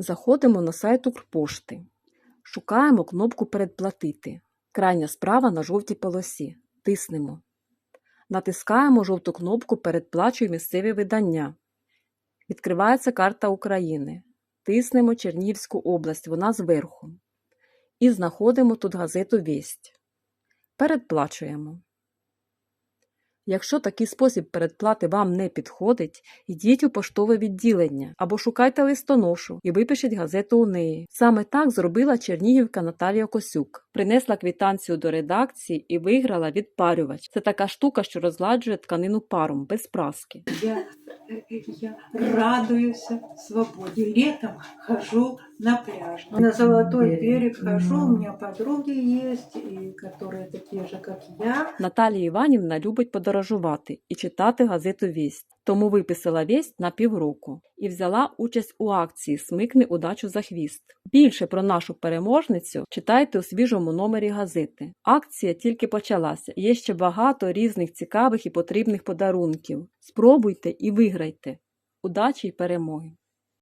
Заходимо на сайт Укрпошти. Шукаємо кнопку Передплатити. Крайня справа на жовтій полосі. Тиснемо. Натискаємо жовту кнопку Передплачуй місцеві видання. Відкривається карта України. Тиснемо Чернігівську область, вона зверху. І знаходимо тут газету Вість. Передплачуємо. Якщо такий спосіб передплати вам не підходить, йдіть у поштове відділення або шукайте листоношу і випишіть газету у неї. Саме так зробила чернігівка Наталія Косюк. Принесла квітанцію до редакції і виграла відпарювач. Це така штука, що розгладжує тканину паром без праски. Я, я радуюсь свободе. Летом хожу на пляж. На Золотой берег хожу, у меня подруги есть, и которые такие же, как я. Наталія Іванівна любить подорожувати і читати газету Вість, тому виписала вість на півроку і взяла участь у акції Смикни удачу за хвіст. Більше про нашу переможницю читайте у свіжому номері газети. Акція тільки почалася. Є ще багато різних цікавих і потрібних подарунків. Спробуйте і виграйте. Удачі й перемоги!